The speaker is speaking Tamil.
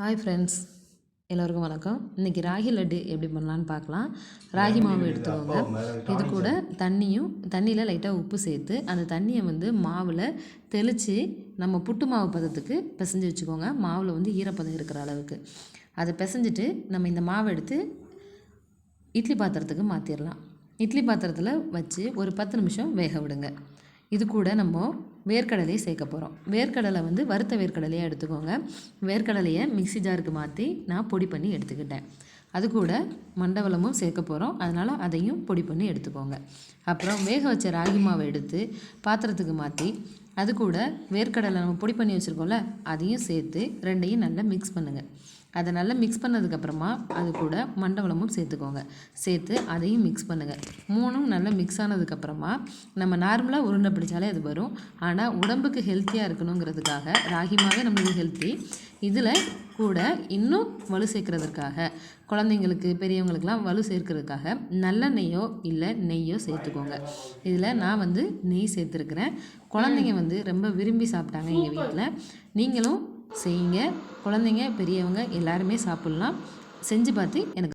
ஹாய் ஃப்ரெண்ட்ஸ் எல்லோருக்கும் வணக்கம். இன்றைக்கி ராகி லட்டு எப்படி பண்ணலான்னு பார்க்கலாம். ராகி மாவு எடுத்துக்கோங்க. இது கூட தண்ணியும் தண்ணியில் லைட்டாக உப்பு சேர்த்து அந்த தண்ணியை வந்து மாவில் தெளித்து நம்ம புட்டு மாவு பதத்துக்கு பிசைஞ்சு வச்சுக்கோங்க. மாவில் வந்து ஈரப்பதம் இருக்கிற அளவுக்கு. அதை பிசைஞ்சிட்டு நம்ம இந்த மாவை எடுத்து இட்லி பாத்திரத்துக்கு மாற்றிடலாம் இட்லி பாத்திரத்தில் வச்சு ஒரு பத்து நிமிஷம் வேக விடுங்க. இது கூட நம்ம வேர்க்கடலையை சேர்க்க போகிறோம் வேர்க்கடலை வந்து வறுத்த வேர்க்கடலையாக எடுத்துக்கோங்க. வேர்க்கடலையை மிக்ஸி ஜாருக்கு மாற்றி நான் பொடி பண்ணி எடுத்துக்கிட்டேன். அது கூட மண்டவளமும் சேர்க்க போகிறோம் அதனால் அதையும் பொடி பண்ணி எடுத்துக்கோங்க. அப்புறம் வேக வச்ச ராகி மாவை எடுத்து பாத்திரத்துக்கு மாற்றி அது கூட வேர்க்கடலை நம்ம பொடி பண்ணி வச்சுருக்கோம்ல அதையும் சேர்த்து ரெண்டையும் நல்லா மிக்ஸ் பண்ணுங்கள் அதை நல்லா மிக்ஸ் பண்ணதுக்கப்புறமா அது கூட மண்டவளமும் சேர்த்துக்கோங்க. சேர்த்து அதையும் மிக்ஸ் பண்ணுங்கள் மூணும் நல்லா மிக்ஸ் ஆனதுக்கப்புறமா நம்ம நார்மலாக உருண்டை பிடிச்சாலே அது வரும். ஆனால் உடம்புக்கு ஹெல்த்தியாக இருக்கணுங்கிறதுக்காக ராகி மாவே நம்மளுக்கு ஹெல்த்தி இதில் கூட இன்னும் வலு சேர்க்கறதுக்காக குழந்தைங்களுக்கு பெரியவங்களுக்கெல்லாம் வலு சேர்க்கறதுக்காக நல்லெண்ணெய்யோ இல்லை நெய்யோ சேர்த்துக்கோங்க. இதில் நான் வந்து நெய் சேர்த்துருக்குறேன். குழந்தைங்க வந்து ரொம்ப விரும்பி சாப்பிட்டாங்க எங்கள் வீட்டில் நீங்களும் செய்யுங்க. குழந்தைங்க பெரியவங்க எல்லாருமே சாப்பிட்லாம். செஞ்சு பார்த்து எனக்கு